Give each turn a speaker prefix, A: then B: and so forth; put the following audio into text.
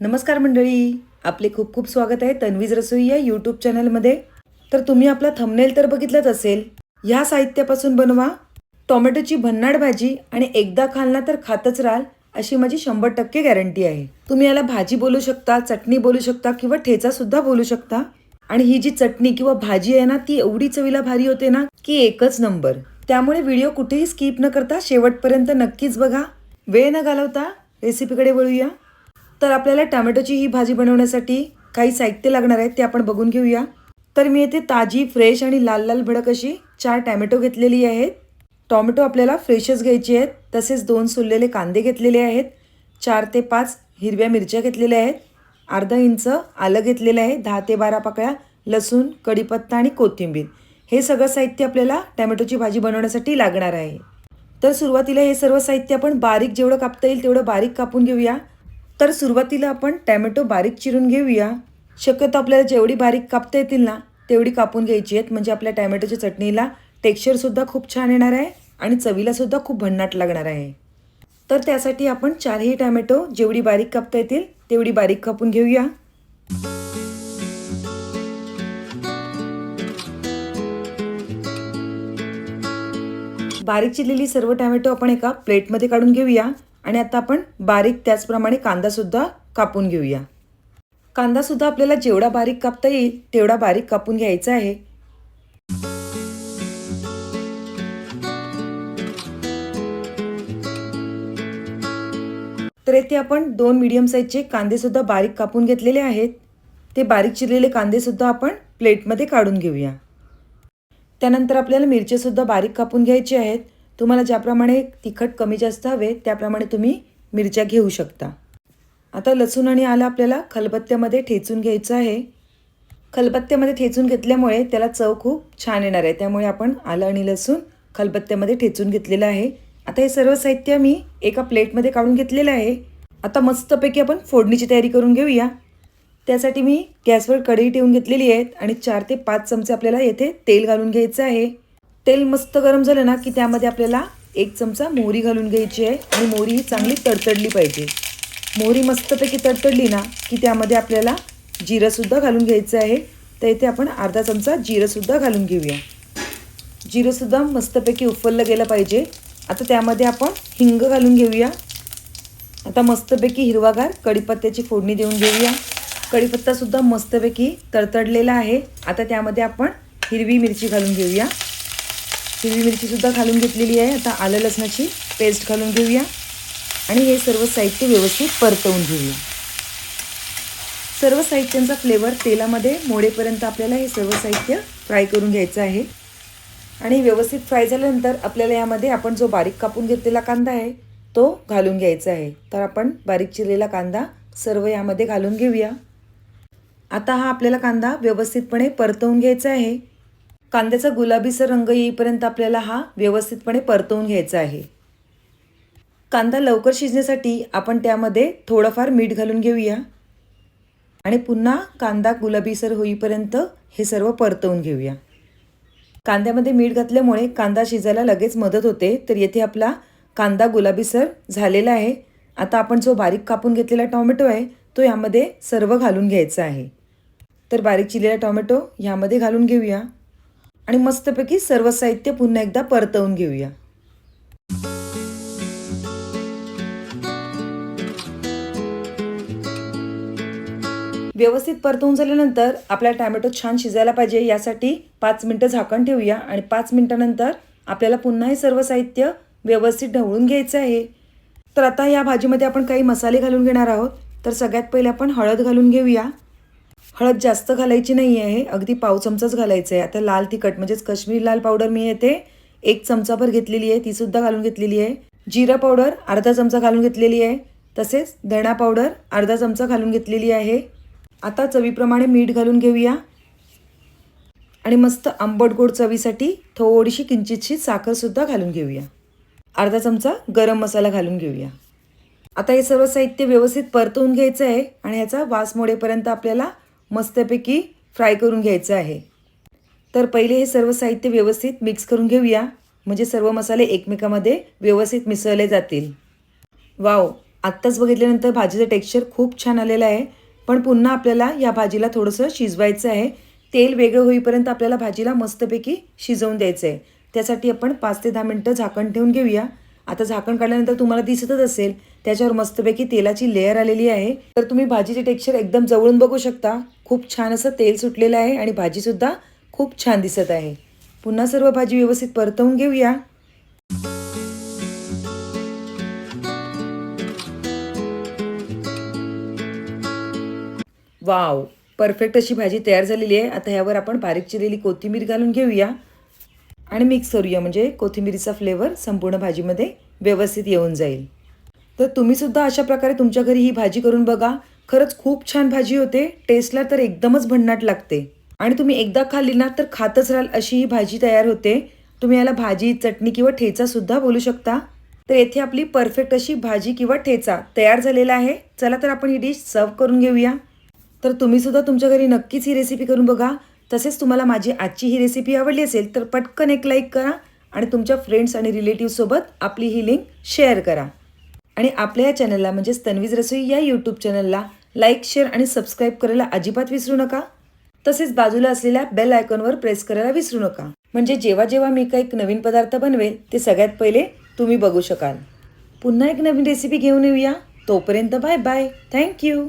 A: नमस्कार मंडळी. आपले खूप खूप स्वागत आहे तन्वीज रसोई या यूट्यूब चॅनलमध्ये तर तुम्ही आपला थंबनेल तर बघितलंच असेल. ह्या साहित्यापासून बनवा टोमॅटोची भन्नाड भाजी आणि एकदा खालना तर खातच राहाल अशी माझी शंभर टक्के गॅरंटी आहे. तुम्ही याला भाजी बोलू शकता चटणी बोलू शकता किंवा ठेचा सुद्धा बोलू शकता. आणि ही जी चटणी किंवा भाजी आहे ना ती एवढी चवीला भारी होते ना की एकच नंबर त्यामुळे व्हिडिओ कुठेही स्किप न करता शेवटपर्यंत नक्कीच बघा. वेळ न घालवता रेसिपीकडे वळूया. तर आपल्याला टॅमॅटोची ही भाजी बनवण्यासाठी काही साहित्य लागणार आहेत ते आपण बघून घेऊया. तर मी येथे ताजी फ्रेश आणि लाल लाल भडक अशी चार टॅमॅटो घेतलेली आहेत. टॉमॅटो आपल्याला फ्रेशच घ्यायची आहेत तसेच दोन सोललेले कांदे घेतलेले आहेत चार ते पाच हिरव्या मिरच्या घेतलेल्या आहेत अर्धा इंच आलं घेतलेलं आहे दहा ते बारा पाकळ्या लसूण कढीपत्ता आणि कोथिंबीर. हे सगळं साहित्य आपल्याला टॅमॅटोची भाजी बनवण्यासाठी लागणार आहे. तर सुरुवातीला हे सर्व साहित्य आपण बारीक जेवढं कापता येईल तेवढं बारीक कापून घेऊया. तर सुरुवातीला आपण टॅमॅटो बारीक चिरून घेऊया. शक्यतो आपल्याला जेवढी बारीक कापता येतील ना तेवढी कापून घ्यायची आहेत. म्हणजे आपल्या टॅमॅटोच्या चटणीला टेक्स्चरसुद्धा खूप छान येणार आहे आणि चवीलासुद्धा खूप भन्नाट लागणार आहे. तर त्यासाठी आपण चारही टॅमॅटो जेवढी बारीक कापता येतील तेवढी बारीक कापून घेऊया. बारीक चिरलेली सर्व टॅमॅटो आपण एका प्लेटमध्ये काढून घेऊया. आणि आता आपण बारीक त्याचप्रमाणे कांदासुद्धा कापून घेऊया. कांदासुद्धा आपल्याला जेवढा बारीक कापता येईल तेवढा बारीक कापून घ्यायचा आहे. तर येथे आपण दोन मीडियम साईजचे कांदेसुद्धा बारीक कापून घेतलेले आहेत. ते बारीक चिरलेले कांदेसुद्धा आपण प्लेटमध्ये काढून घेऊया. त्यानंतर आपल्याला मिरचीसुद्धा बारीक कापून घ्यायची आहेत. तुम्हाला ज्याप्रमाणे तिखट कमी जास्त हवे त्याप्रमाणे तुम्ही मिरच्या घेऊ शकता. आता लसूण आणि आलं आपल्याला खलबत्त्यामध्ये ठेचून घ्यायचं आहे. खलबत्त्यामध्ये ठेचून घेतल्यामुळे त्याला चव खूप छान येणार आहे. त्यामुळे आपण आलं आणि लसूण खलबत्त्यामध्ये ठेचून घेतलेलं आहे. आता हे सर्व साहित्य मी एका प्लेटमध्ये काढून घेतलेलं आहे. आता मस्तपैकी आपण फोडणीची तयारी करून घेऊया. त्यासाठी मी गॅसवर कढई ठेवून घेतलेली आहे आणि चार ते पाच चमचे आपल्याला येथे तेल घालून घ्यायचं आहे. तेल मस्त गरम झालं ना की त्यामध्ये आपल्याला एक चमचा मोहरी घालून घ्यायची आहे. आणि मोहरी ही चांगली तडतडली पाहिजे. मोहरी मस्तपैकी तडतडली ना की त्यामध्ये आपल्याला जिरंसुद्धा घालून घ्यायचं आहे. तर इथे आपण अर्धा चमचा जिरंसुद्धा घालून घेऊया. जिरंसुद्धा मस्तपैकी उफललं गेलं पाहिजे. आता त्यामध्ये आपण हिंग घालून घेऊया. आता मस्तपैकी हिरवागार कढीपत्त्याची फोडणी देऊन घेऊया. कढीपत्तासुद्धा मस्तपैकी तडतडलेला आहे. आता त्यामध्ये आपण हिरवी मिरची घालून घेऊया. हिरवी मिरचीसुद्धा घालून घेतलेली आहे. आता आलं लसणाची पेस्ट घालून घेऊया. आणि हे सर्व साहित्य व्यवस्थित परतवून घेऊया. सर्व साहित्यांचा फ्लेवर तेलामध्ये मोडेपर्यंत आपल्याला हे सर्व साहित्य फ्राय करून घ्यायचं आहे. आणि व्यवस्थित फ्राय झाल्यानंतर आपल्याला यामध्ये आपण जो बारीक कापून घेतलेला कांदा आहे तो घालून घ्यायचा आहे. तर आपण बारीक चिरलेला कांदा सर्व यामध्ये घालून घेऊया. आता हा आपल्याला कांदा व्यवस्थितपणे परतवून घ्यायचा आहे. कांद्याचा गुलाबीसर रंग येईपर्यंत आपल्याला हा व्यवस्थितपणे परतवून घ्यायचा आहे. कांदा लवकर शिजण्यासाठी आपण त्यामध्ये थोडंफार मीठ घालून घेऊया. आणि पुन्हा कांदा गुलाबीसर होईपर्यंत हे सर्व परतवून घेऊया. कांद्यामध्ये मीठ घातल्यामुळे कांदा शिजायला लगेच मदत होते तर येथे आपला कांदा गुलाबीसर झालेला आहे. आता आपण जो बारीक कापून घेतलेला टॉमॅटो आहे तो यामध्ये सर्व घालून घ्यायचा आहे. तर बारीक चिरलेला टॉमॅटो यामध्ये घालून घेऊया. आणि मस्तपैकी सर्व साहित्य पुन्हा एकदा परतवून घेऊया. व्यवस्थित परतवून झाल्यानंतर आपला टॅमॅटो छान शिजायला पाहिजे यासाठी पाच मिनटं झाकण ठेवूया आणि पाच मिनटानंतर आपल्याला पुन्हा हे सर्व साहित्य व्यवस्थित ढवळून घ्यायचं आहे. तर आता या भाजीमध्ये आपण काही मसाले घालून घेणार आहोत. तर सगळ्यात पहिले आपण हळद घालून घेऊया. हळद जास्त घालायची नाही आहे अगदी पाव चमचाच घालायचं आहे आता लाल तिखट म्हणजेच काश्मीरी लाल पावडर मी येते एक चमचाभर घेतलेली आहे. तीसुद्धा घालून घेतलेली आहे. जिरा पावडर अर्धा चमचा घालून घेतलेली आहे. तसेच धणा पावडर अर्धा चमचा घालून घेतलेली आहे. आता चवीप्रमाणे मीठ घालून घेऊया. आणि मस्त आंबट गोड चवीसाठी थोडीशी किंचितशी साखरसुद्धा घालून घेऊया. अर्धा चमचा गरम मसाला घालून घेऊया. आता हे सर्व साहित्य व्यवस्थित परतवून घ्यायचं आहे आणि ह्याचा वास मोडेपर्यंत आपल्याला मस्तपैकी फ्राय करून घ्यायचं आहे. तर पहिले हे सर्व साहित्य व्यवस्थित मिक्स करून घेऊया. म्हणजे सर्व मसाले एकमेकामध्ये व्यवस्थित मिसळले जातील. वाव आत्ताच बघितल्यानंतर भाजीचं टेक्स्चर खूप छान आलेलं आहे. पण पुन्हा आपल्याला या भाजीला थोडंसं शिजवायचं आहे. तेल वेगळं होईपर्यंत आपल्याला भाजीला मस्तपैकी शिजवून द्यायचं आहे त्यासाठी आपण पाच ते दहा मिनटं झाकण ठेवून घेऊया. आता झाकण काढल्यानंतर तुम्हाला दिसतच असेल त्याच्यावर मस्तपैकी तेलाची लेअर आलेली आहे. तर तुम्ही भाजीचे टेक्स्चर एकदम जवळून बघू शकता. खूप छान असं तेल सुटलेलं आहे आणि भाजीसुद्धा खूप छान दिसत आहे. पुन्हा सर्व भाजी व्यवस्थित परतवून घेऊया. वाव परफेक्ट अशी भाजी तयार झालेली आहे. आता ह्यावर आपण बारीक चिरलेली कोथिंबीर घालून घेऊया. आणि मिक्स करूया. म्हणजे कोथिंबीरीचा फ्लेवर संपूर्ण भाजीमध्ये व्यवस्थित येऊन जाईल. तर तुम्हीसुद्धा अशा प्रकारे तुमच्या घरी ही भाजी करून बघा. खरंच खूप छान भाजी होते. टेस्टला तर एकदमच भन्नाट लागते. आणि तुम्ही एकदा खाल्ली ना तर खातच राहाल अशी ही भाजी तयार होते. तुम्ही याला भाजी चटणी किंवा ठेचासुद्धा बोलू शकता. तर येथे आपली परफेक्ट अशी भाजी किंवा ठेचा तयार झालेला आहे. चला तर आपण ही डिश सर्व करून घेऊया. तर तुम्हीसुद्धा तुमच्या घरी नक्कीच ही रेसिपी करून बघा. तसेच तुम्हाला माझी आजची ही रेसिपी आवडली असेल तर पटकन एक लाईक करा आणि तुमच्या फ्रेंड्स आणि रिलेटिव्हसोबत आपली ही लिंक शेअर करा. आणि आपल्या या चॅनलला म्हणजेच तन्वीज रसोई या यूट्यूब चॅनलला लाईक शेअर आणि सबस्क्राईब करायला अजिबात विसरू नका. तसेच बाजूला असलेल्या बेल आयकॉनवर प्रेस करायला विसरू नका. म्हणजे जेव्हा जेव्हा मी काही नवीन पदार्थ बनवेल ते सगळ्यात पहिले तुम्ही बघू शकाल. पुन्हा एक नवीन रेसिपी घेऊन येऊया. तोपर्यंत बाय बाय थँक्यू